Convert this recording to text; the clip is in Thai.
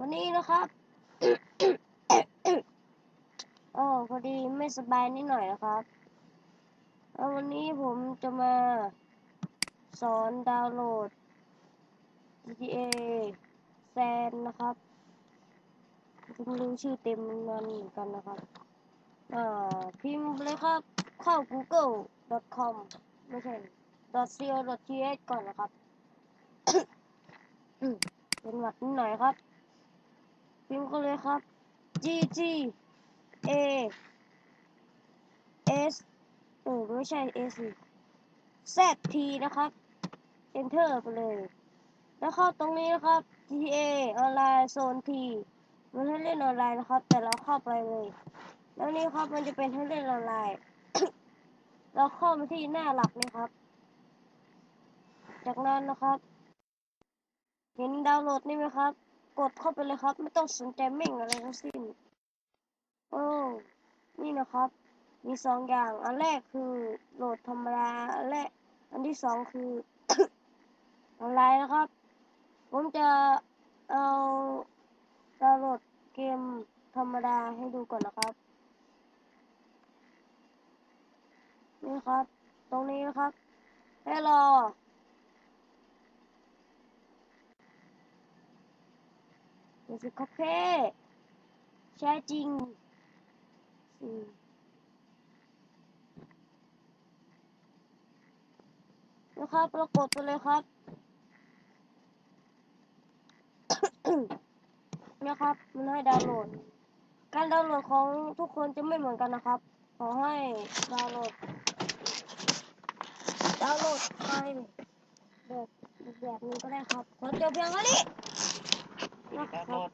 วันนี้นะครับโอ้พอดีไม่สบายนิดหน่อยนะครับวันนี้ผมจะมาสอนดาวน์โหลด GTA San นะครับผมลืมชื่อเต็มมันเหมือนกันนะครับอ่าพิมพ์เลยครับเข้า google.com ไม่ใช่ .co.th ก่อนนะครับเป็นหวัดนิดหน่อยครับ พิมพ์ก็เลยครับ G G A S เออไม่ใช่ S Z T นะครับ Enter ไปเลย แล้วเข้าตรงนี้นะครับ GTA ออนไลน์โซน T มันให้เล่นออนไลน์นะครับ แต่เราเข้าไปเลย แล้วนี่ครับมันจะเป็นให้เล่นออนไลน์ เราเข้ามาที่หน้าหลักนี่ครับ จากนั้นนะครับ เห็นดาวน์โหลดนี่ไหมครับ กดเข้าไปเลยครับ ไม่ต้องสนใจเม่งอะไรทั้งสิ้นโอ้นี่นะครับ มีสองอย่าง อันแรกคือโหลดธรรมดาอันแรกอันที่สองคือออนไลน์นะครับ ผมจะเอาดาวน์โหลดเกมธรรมดาให้ดูก่อนนะครับ นี่ครับ ตรงนี้นะครับ ให้รอ เดี๋ยวสิครับเพ่ใช่จริงนะครับเรากดไปเลยครับนะครับมันให้ดาวน์โหลด การดาวน์โหลดของทุกคนจะไม่เหมือนกันนะครับ ขอให้ดาวน์โหลด ดาวน์โหลดไปแบบแบบนี้ก็ได้ครับ ขอจบเพียงเท่านี้ Jadi karena